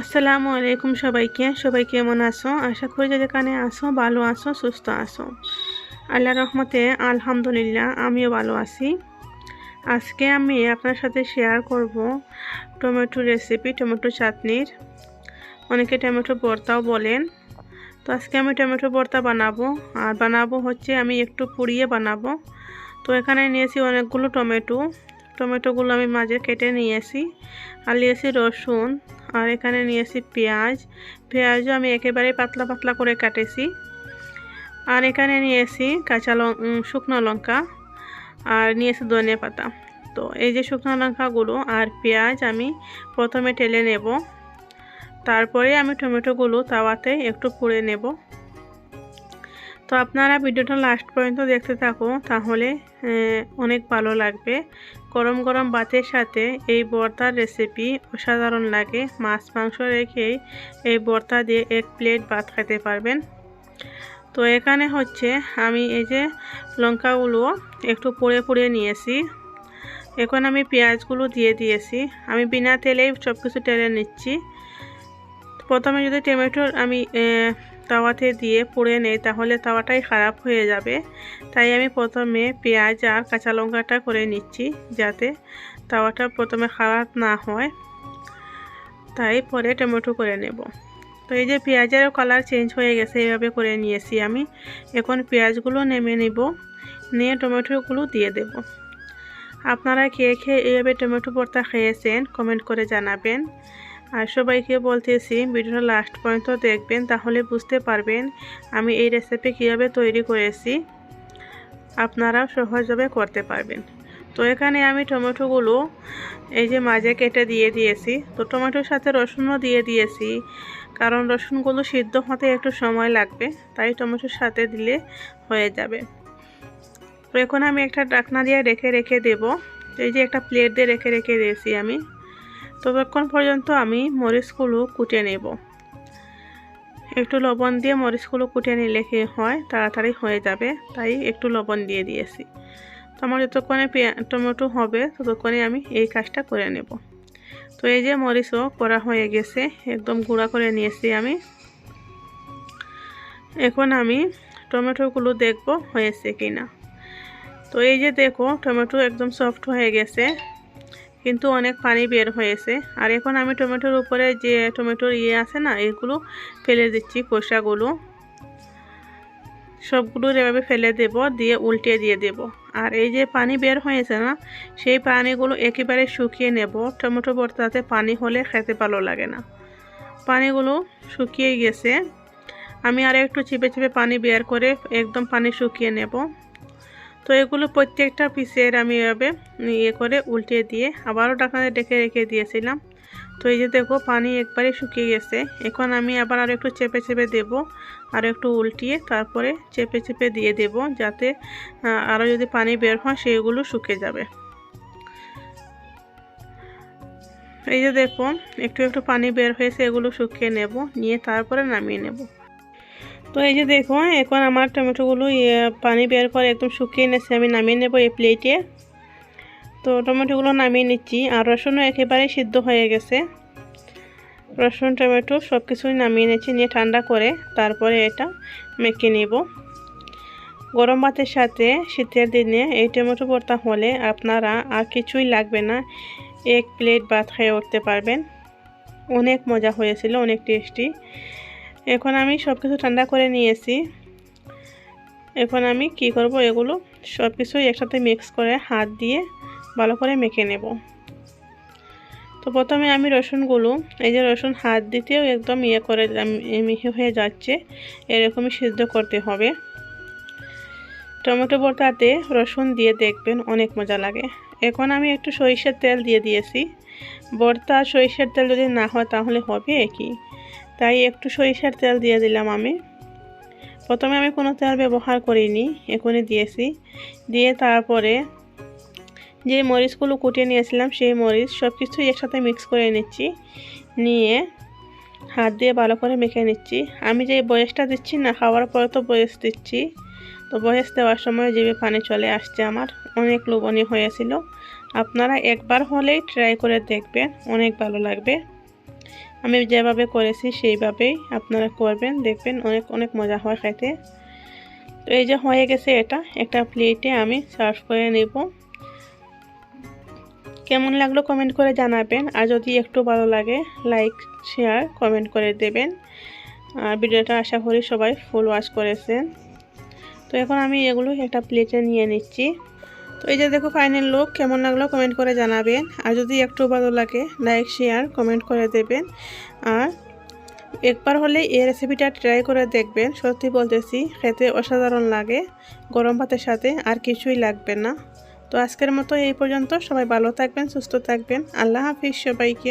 আসসালামু আলাইকুম সবাইকে। সবাই কেমন আসো আশা করি যে যেখানে আসো ভালো আসো সুস্থ আসো আল্লাহ রহমতে আলহামদুলিল্লাহ, আমিও ভালো আছি। আজকে আমি আপনার সাথে শেয়ার করব টমেটো রেসিপি টমেটো চাটনির। অনেকে টমেটো ভর্তাও বলেন। তো আজকে আমি টমেটো ভর্তা বানাবো। আর বানাবো হচ্ছে আমি একটু পুড়িয়ে বানাবো। তো এখানে নিয়েছি অনেকগুলো টমেটো। টমেটোগুলো আমি মাঝে কেটে নিয়েছি। আর নিয়েছি রসুন। আর এখানে নিয়েছি পেঁয়াজ। পেঁয়াজও আমি একেবারে পাতলা পাতলা করে কাটেছি। আর এখানে নিয়েছি কাঁচা শুকনো লঙ্কা আর নিয়েছি ধনে পাতা। তো এই যে শুকনো লঙ্কাগুলো আর পেঁয়াজ আমি প্রথমে টেলে নেব। তারপরে আমি টমেটোগুলো তাওয়াতে একটু পুড়ে নেব। তো আপনারা ভিডিওটা লাস্ট পর্যন্ত দেখতে থাকো, তাহলে অনেক ভালো লাগবে। গরম গরম ভাতের সাথে এই বর্তার রেসিপি অসাধারণ লাগে। মাছ, মাংস রেখেই এই বর্তা দিয়ে এক প্লেট ভাত খেতে পারবেন। তো এখানে হচ্ছে আমি এই যে লঙ্কাগুলো একটু পুড়ে পুড়ে নিয়েছি। এখন আমি পেঁয়াজগুলো দিয়ে দিয়েছি। আমি বিনা তেলেই সব কিছু টেলে নিচ্ছি। প্রথমে যদি টমেটোর আমি তাওয়াতে দিয়ে পুড়ে নেই, তাহলে তাওয়াটাই খারাপ হয়ে যাবে। তাই আমি প্রথমে পেঁয়াজ আর কাঁচা লঙ্কাটা করে নিচ্ছি, যাতে তাওয়াটা প্রথমে খারাপ না হয়। তাই পরে টমেটো করে নেব। তো এই যে পেঁয়াজেরও কালার চেঞ্জ হয়ে গেছে, এইভাবে করে নিয়েছি আমি। এখন পেঁয়াজগুলো নেমে নেব, নিয়ে টমেটোগুলো দিয়ে দেব। আপনারা খেয়ে খেয়ে এইভাবে টমেটো ভর্তা খেয়েছেন কমেন্ট করে জানাবেন। আর সবাইকে বলতেছি ভিডিওটা লাস্ট পর্যন্ত দেখবেন, তাহলে বুঝতে পারবেন আমি এই রেসিপি কীভাবে তৈরি করেছি। আপনারাও সহজভাবে করতে পারবেন। তো এখানে আমি টমেটোগুলো এই যে মাঝে কেটে দিয়ে দিয়েছি। তো টমেটোর সাথে রসুনও দিয়ে দিয়েছি, কারণ রসুনগুলো সিদ্ধ হতে একটু সময় লাগবে, তাই টমেটোর সাথে দিলে হয়ে যাবে। তো এখন আমি একটা ডাকনা দিয়ে রেখে রেখে দেব। এই যে একটা প্লেট দিয়ে রেখে রেখে দিয়েছি আমি। ততক্ষণ পর্যন্ত আমি মরিচগুলো কুটে নেব। একটু লবণ দিয়ে মরিচগুলো কুটে নিলে কি হয়? তাড়াতাড়ি হয়ে যাবে, তাই একটু লবণ দিয়ে দিয়েছি। তো আমার যতক্ষণে টমেটো হবে, ততক্ষণে আমি এই কাজটা করে নেব। তো এই যে মরিচও করা হয়ে গেছে, একদম গুঁড়া করে নিয়েছি আমি। এখন আমি টমেটোগুলো দেখব হয়েছে কি না তো এই যে দেখো, টমেটো একদম সফট হয়ে গেছে। কিন্তু অনেক পানি বের হয়েছে। আর এখন আমি টমেটোর উপরে যে টমেটোর ইয়ে আছে না, এগুলো ফেলে দিচ্ছি কোষাগুলো সবগুলো এভাবে ফেলে দেব, দিয়ে উল্টে দিয়ে দেব। আর এই যে পানি বের হয়েছে না, সেই পানিগুলো একেবারে শুকিয়ে নেব। টমেটো ভর্তাতে পানি হলে খেতে ভালো লাগে না। পানিগুলো শুকিয়ে গেছে। আমি আর একটু চিপে চিপে পানি বের করে একদম পানি শুকিয়ে নেব। তো এগুলো প্রত্যেকটা পিসের আমি এভাবে ইয়ে করে উল্টে দিয়ে আবারও ডাকাতে ডেকে রেখে দিয়েছিলাম। তো এই যে দেখো, পানি একবারে শুকিয়ে গেছে। এখন আমি আবার আরও একটু চেপে চেপে দেব, আর একটু উল্টিয়ে তারপরে চেপে চেপে দিয়ে দেব, যাতে আরও যদি পানি বের হয় সেগুলো শুকে যাবে। এই যে দেখো, একটু একটু পানি বের হয়েছে, এগুলো শুকিয়ে নেব, নিয়ে তারপরে নামিয়ে নেব। তো এই যে দেখো এখন আমার টমেটোগুলো পানি বের করে একদম শুকিয়ে নিয়েছে। আমি নামিয়ে নেব এই প্লেটে তো টমেটোগুলো নামিয়ে নিচ্ছি। আর রসুনও একেবারেই সিদ্ধ হয়ে গেছে। রসুন, টমেটো সব কিছুই নামিয়ে নিচ্ছি নিয়ে ঠান্ডা করে তারপরে এটা মেখে নেব। গরম ভাতের সাথে শীতের দিনে এই টমেটো ভর্তা হলে আপনারা আর কিছুই লাগবে না। এক প্লেট ভাত খেয়ে উঠতে পারবেন। অনেক মজা হয়েছিল, অনেক টেস্টি এখন আমি সব কিছু ঠান্ডা করে নিয়েছি। এখন আমি কি করব? এগুলো সব কিছুই একসাথে মিক্স করে হাত দিয়ে ভালো করে মেখে নেব। তো প্রথমে আমি রসুনগুলো, এই যে রসুন হাত দিতেও একদম ইয়ে করে মিহি হয়ে যাচ্ছে, এরকমই সিদ্ধ করতে হবে। টমেটো ভর্তাতে রসুন দিয়ে দেখবেন অনেক মজা লাগে। এখন আমি একটু সরিষার তেল দিয়ে দিয়েছি। ভর্তা সরিষার তেল যদি না হয় তাহলে হবে কি? তাই একটু সরিষার তেল দিয়ে দিলাম আমি। প্রথমে আমি কোনো তেল ব্যবহার করিনি, এখনই দিয়েছি। দিয়ে তারপরে যে মরিচগুলো কুটিয়ে নিয়েছিলাম, সেই মরিচ সব কিছুই একসাথে মিক্স করে নিচ্ছি। নিয়ে হাত দিয়ে ভালো করে মেখে নিচ্ছি। আমি যে বয়সটা দিচ্ছি না, খাওয়ার পরে তো বয়স দিচ্ছি। তো বয়স দেওয়ার সময় জিভে পানি চলে আসছে আমার, অনেক লোভনীয় হয়েছিল। আপনারা একবার হলেই ট্রাই করে দেখবেন, অনেক ভালো লাগবে। আমি যেভাবে করেছি সেইভাবেই আপনারা করবেন, দেখবেন অনেক অনেক মজা হয় খাইতে। তো এই যে হয়ে গেছে এটা, একটা প্লেটে আমি সার্ভ করে নেব। কেমন লাগল কমেন্ট করে জানাবেন, আর যদি একটু ভালো লাগে লাইক শেয়ার কমেন্ট করে দেবেন। আর ভিডিওটা আশা করি সবাই ফুল ওয়াশ করেছেন। তো এখন আমি এগুলো একটা প্লেটে নিয়ে নিচ্ছি। তো এই যে দেখো ফাইনাল লুক কেমন লাগল কমেন্ট করে জানাবেন। আর যদি একটু ভালো লাগে লাইক শেয়ার কমেন্ট করে দেবেন। আর একবার হলে এই রেসিপিটা ট্রাই করে দেখবেন। সত্যি বলতেছি, খেতে অসাধারণ লাগে, গরম ভাতের সাথে আর কিছুই লাগবে না। তো আজকের মতো এই পর্যন্ত। সবাই ভালো থাকবেন, সুস্থ থাকবেন। আল্লাহ হাফিজ সবাইকে।